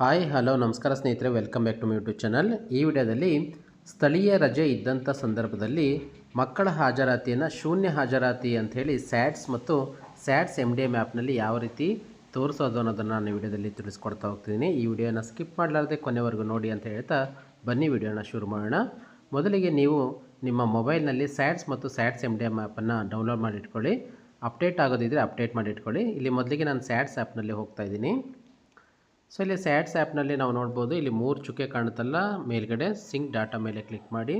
Hi, hello, ನಮಸ್ಕಾರ ಸ್ನೇಹಿತರೆ, welcome back to my YouTube channel. ಈ ವಿಡಿಯೋದಲ್ಲಿ ಸ್ಥಳೀಯ ರಜೆ ಇದ್ದಂಥ ಸಂದರ್ಭದಲ್ಲಿ ಮಕ್ಕಳ ಹಾಜರಾತಿಯನ್ನು ಶೂನ್ಯ ಹಾಜರಾತಿ ಅಂಥೇಳಿ ಸ್ಯಾಟ್ಸ್ ಮತ್ತು ಸ್ಯಾಟ್ಸ್ ಎಂ ಡಿ ಎಂ ಆ್ಯಪ್ನಲ್ಲಿ ಯಾವ ರೀತಿ ತೋರಿಸೋದು ಅನ್ನೋದನ್ನು ನಾನು ವಿಡಿಯೋದಲ್ಲಿ ತಿಳಿಸ್ಕೊಡ್ತಾ ಹೋಗ್ತಿದ್ದೀನಿ. ಈ ವಿಡಿಯೋನ ಸ್ಕಿಪ್ ಮಾಡಲಾರ್ದೆ ಕೊನೆವರೆಗೂ ನೋಡಿ ಅಂತ ಹೇಳ್ತಾ ಬನ್ನಿ, ವಿಡಿಯೋನ ಶುರು ಮಾಡೋಣ. ಮೊದಲಿಗೆ ನೀವು ನಿಮ್ಮ ಮೊಬೈಲ್ನಲ್ಲಿ ಸ್ಯಾಟ್ಸ್ ಮತ್ತು ಸ್ಯಾಟ್ಸ್ ಎಂ ಡಿ ಎಂ ಆ್ಯಪನ್ನು ಡೌನ್ಲೋಡ್ ಮಾಡಿ ಇಟ್ಕೊಳ್ಳಿ ಅಪ್ಡೇಟ್ ಆಗೋದಿದ್ದರೆ ಅಪ್ಡೇಟ್ ಮಾಡಿ ಇಟ್ಕೊಳ್ಳಿ ಇಲ್ಲಿ ಮೊದಲಿಗೆ ನಾನು ಸ್ಯಾಟ್ಸ್ ಆ್ಯಪ್ನಲ್ಲಿ ಹೋಗ್ತಾ ಇದ್ದೀನಿ. ಸೊ ಇಲ್ಲಿ ಸ್ಯಾಟ್ಸ್ ಆ್ಯಪ್ನಲ್ಲಿ ನಾವು ನೋಡ್ಬೋದು, ಇಲ್ಲಿ ಮೂರು ಚುಕ್ಕೆ ಕಾಣುತ್ತಲ್ಲ. ಮೇಲ್ಗಡೆ ಸಿಂಕ್ ಡಾಟಾ ಮೇಲೆ ಕ್ಲಿಕ್ ಮಾಡಿ,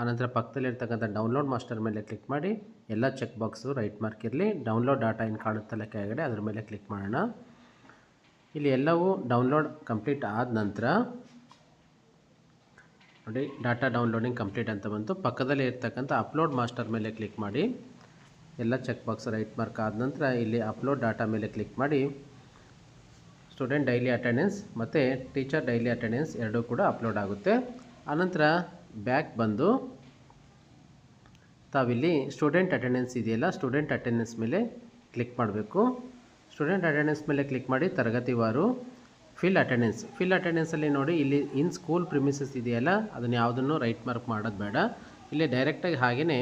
ಆನಂತರ ಪಕ್ಕದಲ್ಲಿರ್ತಕ್ಕಂಥ ಡೌನ್ಲೋಡ್ ಮಾಸ್ಟರ್ ಮೇಲೆ ಕ್ಲಿಕ್ ಮಾಡಿ, ಎಲ್ಲ ಚೆಕ್ ಬಾಕ್ಸು ರೈಟ್ ಮಾರ್ಕ್ ಇರಲಿ. ಡೌನ್ಲೋಡ್ ಡಾಟಾ ಏನು ಕಾಣುತ್ತಲ್ಲ ಕೆಳಗಡೆ, ಅದ್ರ ಮೇಲೆ ಕ್ಲಿಕ್ ಮಾಡೋಣ. ಇಲ್ಲಿ ಎಲ್ಲವೂ ಡೌನ್ಲೋಡ್ ಕಂಪ್ಲೀಟ್ ಆದ ನಂತರ, ನೋಡಿ, ಡಾಟಾ ಡೌನ್ಲೋಡಿಂಗ್ ಕಂಪ್ಲೀಟ್ ಅಂತ ಬಂತು. ಪಕ್ಕದಲ್ಲಿ ಇರ್ತಕ್ಕಂಥ ಅಪ್ಲೋಡ್ ಮಾಸ್ಟರ್ ಮೇಲೆ ಕ್ಲಿಕ್ ಮಾಡಿ, ಎಲ್ಲ ಚೆಕ್ ಬಾಕ್ಸ್ ರೈಟ್ ಮಾರ್ಕ್ ಆದ ನಂತರ ಇಲ್ಲಿ ಅಪ್ಲೋಡ್ ಡಾಟಾ ಮೇಲೆ ಕ್ಲಿಕ್ ಮಾಡಿ ಸ್ಟೂಡೆಂಟ್ ಡೈಲಿ ಅಟೆಂಡೆನ್ಸ್ ಮತ್ತು ಟೀಚರ್ ಡೈಲಿ ಅಟೆಂಡೆನ್ಸ್ ಎರಡೂ ಕೂಡ ಅಪ್ಲೋಡ್ ಆಗುತ್ತೆ. ಆನಂತರ ಬ್ಯಾಕ್ ಬಂದು ತಾವಿಲ್ಲಿ ಸ್ಟೂಡೆಂಟ್ ಅಟೆಂಡೆನ್ಸ್ ಇದೆಯಲ್ಲ, ಸ್ಟೂಡೆಂಟ್ ಅಟೆಂಡೆನ್ಸ್ ಮೇಲೆ ಕ್ಲಿಕ್ ಮಾಡಬೇಕು. ಸ್ಟೂಡೆಂಟ್ ಅಟೆಂಡೆನ್ಸ್ ಮೇಲೆ ಕ್ಲಿಕ್ ಮಾಡಿ ತರಗತಿವಾರು ಫಿಲ್ ಅಟೆಂಡೆನ್ಸ್. ಫಿಲ್ ಅಟೆಂಡೆನ್ಸಲ್ಲಿ ನೋಡಿ ಇಲ್ಲಿ ಇನ್ ಸ್ಕೂಲ್ ಪ್ರಿಮಿಸಸ್ ಇದೆಯಲ್ಲ, ಅದನ್ನು ಯಾವುದನ್ನು ರೈಟ್ ಮಾರ್ಕ್ ಮಾಡೋದು ಬೇಡ. ಇಲ್ಲಿ ಡೈರೆಕ್ಟಾಗಿ ಹಾಗೆಯೇ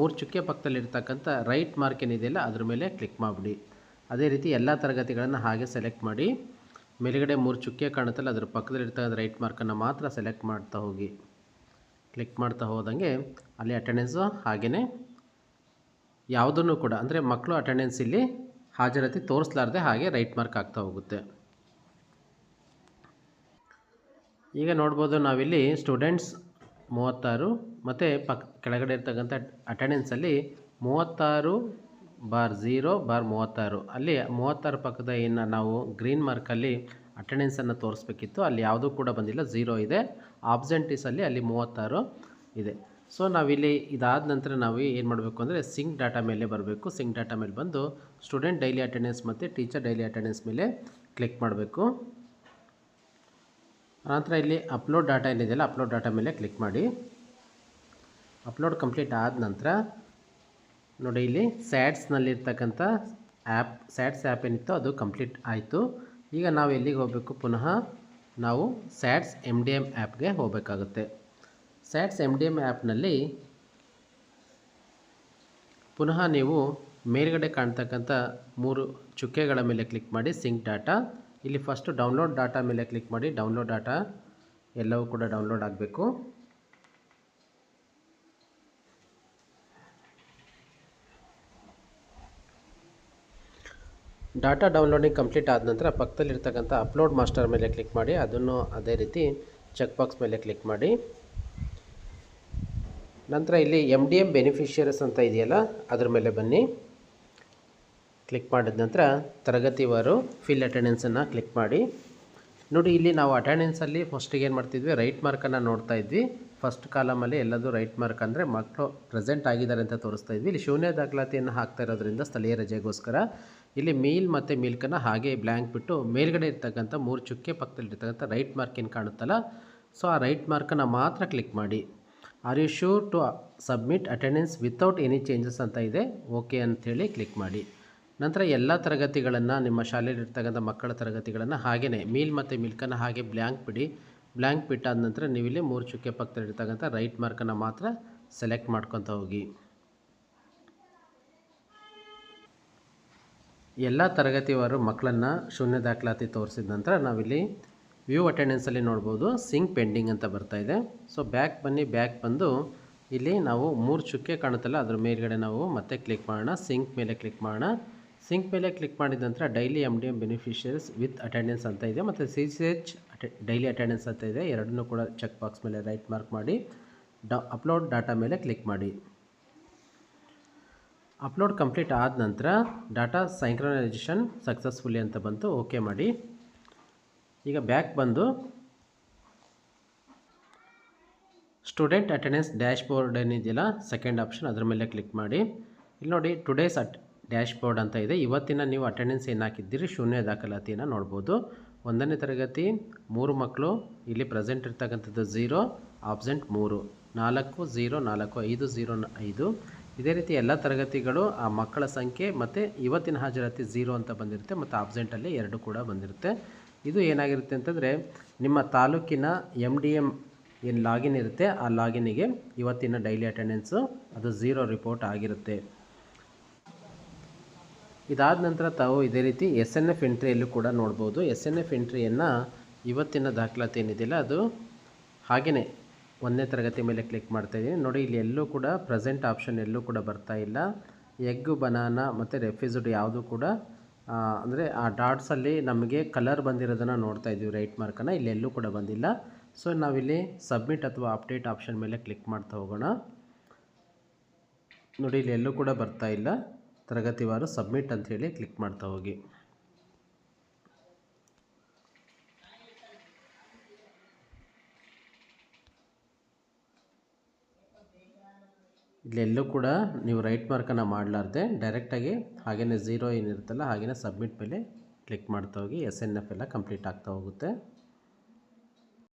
ಮೂರು ಚುಕ್ಕೆ ಪಕ್ಕದಲ್ಲಿರ್ತಕ್ಕಂಥ ರೈಟ್ ಮಾರ್ಕ್ ಏನಿದೆಯಲ್ಲ, ಅದ್ರ ಮೇಲೆ ಕ್ಲಿಕ್ ಮಾಡಿಬಿಡಿ. ಅದೇ ರೀತಿ ಎಲ್ಲ ತರಗತಿಗಳನ್ನು ಹಾಗೆ ಸೆಲೆಕ್ಟ್ ಮಾಡಿ. ಮೇಲುಗಡೆ ಮೂರು ಚುಕ್ಕೆ ಕಾಣುತ್ತಲ್ಲ, ಅದ್ರ ಪಕ್ಕದಲ್ಲಿರ್ತಕ್ಕಂಥ ರೈಟ್ ಮಾರ್ಕನ್ನು ಮಾತ್ರ ಸೆಲೆಕ್ಟ್ ಮಾಡ್ತಾ ಹೋಗಿ. ಕ್ಲಿಕ್ ಮಾಡ್ತಾ ಹೋದಂಗೆ ಅಲ್ಲಿ ಅಟೆಂಡೆನ್ಸು ಹಾಗೆಯೇ ಯಾವುದನ್ನು ಕೂಡ, ಅಂದರೆ ಮಕ್ಕಳು ಅಟೆಂಡೆನ್ಸ್ ಇಲ್ಲಿ ಹಾಜರಾತಿ ತೋರಿಸ್ಲಾರ್ದೆ ಹಾಗೆ ರೈಟ್ ಮಾರ್ಕ್ ಆಗ್ತಾ ಹೋಗುತ್ತೆ. ಈಗ ನೋಡ್ಬೋದು ನಾವಿಲ್ಲಿ ಸ್ಟೂಡೆಂಟ್ಸ್ ಮೂವತ್ತಾರು, ಮತ್ತು ಪಕ್, ಕೆಳಗಡೆ ಇರ್ತಕ್ಕಂಥ ಅಟೆಂಡೆನ್ಸಲ್ಲಿ ಮೂವತ್ತಾರು ಬಾರ್ ಝೀರೋ, ಬಾರ್ ಮೂವತ್ತಾರು. ಅಲ್ಲಿ ಮೂವತ್ತಾರು ಪಕ್ಕದ ಏನು ನಾವು ಗ್ರೀನ್ ಮಾರ್ಕಲ್ಲಿ ಅಟೆಂಡೆನ್ಸನ್ನು ತೋರಿಸ್ಬೇಕಿತ್ತು. ಅಲ್ಲಿ ಯಾವುದೂ ಕೂಡ ಬಂದಿಲ್ಲ. ಝೀರೋ ಇದೆ. ಆಬ್ಸೆಂಟೀಸಲ್ಲಿ ಅಲ್ಲಿ ಮೂವತ್ತಾರು ಇದೆ. ಸೊ ನಾವಿಲ್ಲಿ ಇದಾದ ನಂತರ ನಾವು ಏನು ಮಾಡಬೇಕು ಅಂದರೆ ಸಿಂಕ್ ಡಾಟಾ ಮೇಲೆ ಬರಬೇಕು. ಸಿಂಕ್ ಡಾಟಾ ಮೇಲೆ ಬಂದು ಸ್ಟೂಡೆಂಟ್ ಡೈಲಿ ಅಟೆಂಡೆನ್ಸ್ ಮತ್ತು ಟೀಚರ್ ಡೈಲಿ ಅಟೆಂಡೆನ್ಸ್ ಮೇಲೆ ಕ್ಲಿಕ್ ಮಾಡಬೇಕು. ಆನಂತರ ಇಲ್ಲಿ ಅಪ್ಲೋಡ್ ಡಾಟಾ ಏನಿದೆಯಲ್ಲ ಅಪ್ಲೋಡ್ ಡಾಟಾ ಮೇಲೆ ಕ್ಲಿಕ್ ಮಾಡಿ. ಅಪ್ಲೋಡ್ ಕಂಪ್ಲೀಟ್ ಆದ ನಂತರ ನೋಡಿ, ಇಲ್ಲಿ ಸ್ಯಾಟ್ಸ್ನಲ್ಲಿರ್ತಕ್ಕಂಥ ಆ್ಯಪ್ ಸ್ಯಾಟ್ಸ್ ಆ್ಯಪ್ ಏನಿತ್ತು ಅದು ಕಂಪ್ಲೀಟ್ ಆಯಿತು. ಈಗ ನಾವು ಎಲ್ಲಿಗೆ ಹೋಗಬೇಕು? ಪುನಃ ನಾವು ಸ್ಯಾಟ್ಸ್ ಎಂ ಡಿ ಎಂ ಆ್ಯಪ್ಗೆ ಹೋಗಬೇಕಾಗುತ್ತೆ. ಸ್ಯಾಟ್ಸ್ ಎಂ ಡಿ ಎಂ ಆ್ಯಪ್ನಲ್ಲಿ ಪುನಃ ನೀವು ಮೇಲ್ಗಡೆ ಕಾಣ್ತಕ್ಕಂಥ ಮೂರು ಚುಕ್ಕೆಗಳ ಮೇಲೆ ಕ್ಲಿಕ್ ಮಾಡಿ ಸಿಂಕ್ ಡಾಟಾ ಇಲ್ಲಿ ಫಸ್ಟು ಡೌನ್ಲೋಡ್ ಡಾಟಾ ಮೇಲೆ ಕ್ಲಿಕ್ ಮಾಡಿ ಡೌನ್ಲೋಡ್ ಡಾಟಾ ಎಲ್ಲವೂ ಕೂಡ ಡೌನ್ಲೋಡ್ ಆಗಬೇಕು. ಡಾಟಾ ಡೌನ್ಲೋಡಿಂಗ್ ಕಂಪ್ಲೀಟ್ ಆದ ನಂತರ ಪಕ್ಕದಲ್ಲಿರ್ತಕ್ಕಂಥ ಅಪ್ಲೋಡ್ ಮಾಸ್ಟರ್ ಮೇಲೆ ಕ್ಲಿಕ್ ಮಾಡಿ, ಅದನ್ನು ಅದೇ ರೀತಿ ಚೆಕ್ ಬಾಕ್ಸ್ ಮೇಲೆ ಕ್ಲಿಕ್ ಮಾಡಿ. ನಂತರ ಇಲ್ಲಿ ಎಂ ಡಿ ಎಂ ಬೆನಿಫಿಷಿಯರೀಸ್ ಅಂತ ಇದೆಯಲ್ಲ, ಅದ್ರ ಮೇಲೆ ಬನ್ನಿ. ಕ್ಲಿಕ್ ಮಾಡಿದ ನಂತರ ತರಗತಿವಾರು ಫಿಲ್ ಅಟೆಂಡೆನ್ಸನ್ನು ಕ್ಲಿಕ್ ಮಾಡಿ. ನೋಡಿ, ಇಲ್ಲಿ ನಾವು ಅಟೆಂಡೆನ್ಸಲ್ಲಿ ಫಸ್ಟಿಗೆ ಏನು ಮಾಡ್ತಿದ್ವಿ? ರೈಟ್ ಮಾರ್ಕನ್ನು ನೋಡ್ತಾ ಇದ್ವಿ. ಫಸ್ಟ್ ಕಾಲಮಲ್ಲಿ ಎಲ್ಲದೂ ರೈಟ್ ಮಾರ್ಕ್ ಅಂದರೆ ಮಕ್ಕಳು ಪ್ರೆಸೆಂಟ್ ಆಗಿದ್ದಾರೆ ಅಂತ ತೋರಿಸ್ತಾ ಇದ್ವಿ. ಇಲ್ಲಿ ಶೂನ್ಯ ದಾಖಲಾತಿಯನ್ನು ಹಾಕ್ತಾ ಇರೋದ್ರಿಂದ ಸ್ಥಳೀಯ ರಜೆಗೋಸ್ಕರ ಇಲ್ಲಿ ಮೀಲ್ ಮತ್ತು ಮಿಲ್ಕನ್ನು ಹಾಗೆ ಬ್ಲ್ಯಾಂಕ್ ಬಿಟ್ಟು ಮೇಲ್ಗಡೆ ಇರ್ತಕ್ಕಂಥ ಮೂರು ಚುಕ್ಕೆ ಪಕ್ಕದಲ್ಲಿ ಇರ್ತಕ್ಕಂಥ ರೈಟ್ ಮಾರ್ಕ್ ಏನು ಕಾಣುತ್ತಲ್ಲ? ಸೊ ಆ ರೈಟ್ ಮಾರ್ಕನ್ನು ಮಾತ್ರ ಕ್ಲಿಕ್ ಮಾಡಿ. Are you sure to submit attendance without any changes ಅಂತ ಇದೆ? ಓಕೆ ಅಂಥೇಳಿ ಕ್ಲಿಕ್ ಮಾಡಿ. ನಂತರ ಎಲ್ಲ ತರಗತಿಗಳನ್ನು ನಿಮ್ಮ ಶಾಲೆಯಲ್ಲಿರ್ತಕ್ಕಂಥ ಮಕ್ಕಳ ತರಗತಿಗಳನ್ನು ಹಾಗೆಯೇ ಮೀಲ್ ಮತ್ತು ಮಿಲ್ಕನ್ನು ಹಾಗೆ ಬ್ಲ್ಯಾಂಕ್ ಬಿಡಿ. ಬ್ಲ್ಯಾಂಕ್ ಬಿಟ್ಟಾದ ನಂತರ ನೀವಿಲ್ಲಿ ಮೂರು ಚುಕ್ಕೆ ಪಕ್ಕದಲ್ಲಿರ್ತಕ್ಕಂಥ ರೈಟ್ ಮಾರ್ಕನ್ನು ಮಾತ್ರ ಸೆಲೆಕ್ಟ್ ಮಾಡ್ಕೊತ ಹೋಗಿ. ಎಲ್ಲ ತರಗತಿಯವರು ಮಕ್ಕಳನ್ನು ಶೂನ್ಯ ದಾಖಲಾತಿ ತೋರಿಸಿದ ನಂತರ ನಾವಿಲ್ಲಿ ವ್ಯೂ ಅಟೆಂಡೆನ್ಸಲ್ಲಿ ನೋಡ್ಬೋದು, ಸಿಂಕ್ ಪೆಂಡಿಂಗ್ ಅಂತ ಬರ್ತಾ ಇದೆ. ಸೊ, ಬ್ಯಾಕ್ ಬನ್ನಿ, ಬ್ಯಾಕ್ ಬಂದು ಇಲ್ಲಿ ನಾವು ಮೂರು ಚುಕ್ಕೆ ಕಾಣುತ್ತಲ್ಲ, ಅದ್ರ ಮೇಲ್ಗಡೆ ನಾವು ಮತ್ತೆ ಕ್ಲಿಕ್ ಮಾಡೋಣ, ಸಿಂಕ್ ಮೇಲೆ ಕ್ಲಿಕ್ ಮಾಡೋಣ. ಸಿಂಕ್ ಮೇಲೆ ಕ್ಲಿಕ್ ಮಾಡಿದ ನಂತರ daily M D M beneficiaries with attendance ಅಂತ ಇದೆ. ಮತ್ತು C C H daily attendance ಅಂತ ಇದೆ. ಎರಡನ್ನೂ ಕೂಡ ಚೆಕ್ ಬಾಕ್ಸ್ ಮೇಲೆ ರೈಟ್ ಮಾರ್ಕ್ ಮಾಡಿ ಅಪ್ಲೋಡ್ ಡಾಟಾ ಮೇಲೆ ಕ್ಲಿಕ್ ಮಾಡಿ. ಅಪ್ಲೋಡ್ ಕಂಪ್ಲೀಟ್ ಆದ ನಂತರ ಡಾಟಾ ಸೈಂಕ್ರನೈಸೇಷನ್ ಸಕ್ಸಸ್ಫುಲಿ ಅಂತ ಬಂತು. ಓಕೆ ಮಾಡಿ. ಈಗ ಬ್ಯಾಕ್ ಬಂದು ಸ್ಟೂಡೆಂಟ್ ಅಟೆಂಡೆನ್ಸ್ ಡ್ಯಾಶ್ ಬೋರ್ಡ್ ಏನಿದೆಯಲ್ಲ, ಸೆಕೆಂಡ್ ಆಪ್ಷನ್ ಅದರ ಮೇಲೆ ಕ್ಲಿಕ್ ಮಾಡಿ. ಇಲ್ಲಿ ನೋಡಿ, ಟುಡೇಸ್ ಅಟ್ ಡ್ಯಾಶ್ ಬೋರ್ಡ್ ಅಂತ ಇದೆ. ಇವತ್ತಿನ ನೀವು ಅಟೆಂಡೆನ್ಸ್ ಏನು ಹಾಕಿದ್ದೀರಿ? ಶೂನ್ಯ ದಾಖಲಾತಿಯನ್ನು ನೋಡ್ಬೋದು. ಒಂದನೇ ತರಗತಿ, ಮೂರು ಮಕ್ಕಳು ಇಲ್ಲಿ ಪ್ರೆಸೆಂಟ್ ಇರ್ತಕ್ಕಂಥದ್ದು ಝೀರೋ, ಆಬ್ಸೆಂಟ್ ಮೂರು. ನಾಲ್ಕು, ಝೀರೋ, ನಾಲ್ಕು, ಐದು, ಝೀರೋ, ಐದು. ಇದೇ ರೀತಿ ಎಲ್ಲ ತರಗತಿಗಳು ಆ ಮಕ್ಕಳ ಸಂಖ್ಯೆ ಮತ್ತು ಇವತ್ತಿನ ಹಾಜರಾತಿ ಝೀರೋ ಅಂತ ಬಂದಿರುತ್ತೆ ಮತ್ತು ಆಬ್ಸೆಂಟಲ್ಲಿ ಎರಡು ಕೂಡ ಬಂದಿರುತ್ತೆ. ಇದು ಏನಾಗಿರುತ್ತೆ ಅಂತಂದರೆ ನಿಮ್ಮ ತಾಲೂಕಿನ ಎಂ ಡಿ ಎಂ ಏನು ಲಾಗಿನ್ ಇರುತ್ತೆ, ಆ ಲಾಗಿನಿಗೆ ಇವತ್ತಿನ ಡೈಲಿ ಅಟೆಂಡೆನ್ಸು, ಅದು ಝೀರೋ ರಿಪೋರ್ಟ್ ಆಗಿರುತ್ತೆ. ಇದಾದ ನಂತರ ತಾವು ಇದೇ ರೀತಿ ಎಸ್ ಎನ್ ಎಫ್ ಎಂಟ್ರಿಯಲ್ಲೂ ಕೂಡ ನೋಡ್ಬೋದು. ಎಸ್ ಎನ್ ಎಫ್ ಎಂಟ್ರಿಯನ್ನು ಇವತ್ತಿನ ದಾಖಲಾತಿ ಏನಿದೆಯಲ್ಲ, ಅದು ಹಾಗೆಯೇ ಒಂದನೇ ತರಗತಿ ಮೇಲೆ ಕ್ಲಿಕ್ ಮಾಡ್ತಾ ಇದ್ದೀನಿ. ನೋಡಿ, ಇಲ್ಲಿ ಎಲ್ಲೂ ಕೂಡ ಪ್ರೆಸೆಂಟ್ ಆಪ್ಷನ್ ಎಲ್ಲೂ ಕೂಡ ಬರ್ತಾ ಇಲ್ಲ. ಎಗ್ ಬನಾನಾ ಮತ್ತು ರೆಫ್ಯೂಸ್ಡ್ ಯಾವುದು ಕೂಡ ಅಂದರೆ ಆ ಡಾಟ್ಸಲ್ಲಿ ನಮಗೆ ಕಲರ್ ಬಂದಿರೋದನ್ನು ನೋಡ್ತಾ ಇದ್ದೀವಿ, ರೈಟ್ ಮಾರ್ಕನ್ನು ಇಲ್ಲಿ ಎಲ್ಲೂ ಕೂಡ ಬಂದಿಲ್ಲ. ಸೊ, ನಾವಿಲ್ಲಿ ಸಬ್ಮಿಟ್ ಅಥವಾ ಅಪ್ಡೇಟ್ ಆಪ್ಷನ್ ಮೇಲೆ ಕ್ಲಿಕ್ ಮಾಡ್ತಾ ಹೋಗೋಣ. ನೋಡಿ, ಇಲ್ಲಿ ಎಲ್ಲೂ ಕೂಡ ಬರ್ತಾ ಇಲ್ಲ. ತರಗತಿವಾರು ಸಬ್ಮಿಟ್ ಅಂಥೇಳಿ ಕ್ಲಿಕ್ ಮಾಡ್ತಾ ಹೋಗಿ. ಇಲ್ಲೆಲ್ಲೂ ಕೂಡ ನೀವು ರೈಟ್ ಮಾರ್ಕನ್ನು ಮಾಡಲಾರ್ದೆ ಡೈರೆಕ್ಟಾಗಿ ಹಾಗೆಯೇ ಝೀರೋ ಏನಿರುತ್ತಲ್ಲ ಹಾಗೆಯೇ ಸಬ್ಮಿಟ್ ಮೇಲೆ ಕ್ಲಿಕ್ ಮಾಡ್ತಾ ಹೋಗಿ ಎಸ್ ಎನ್ ಎಫ್ ಎಲ್ಲ ಕಂಪ್ಲೀಟ್ ಆಗ್ತಾ ಹೋಗುತ್ತೆ.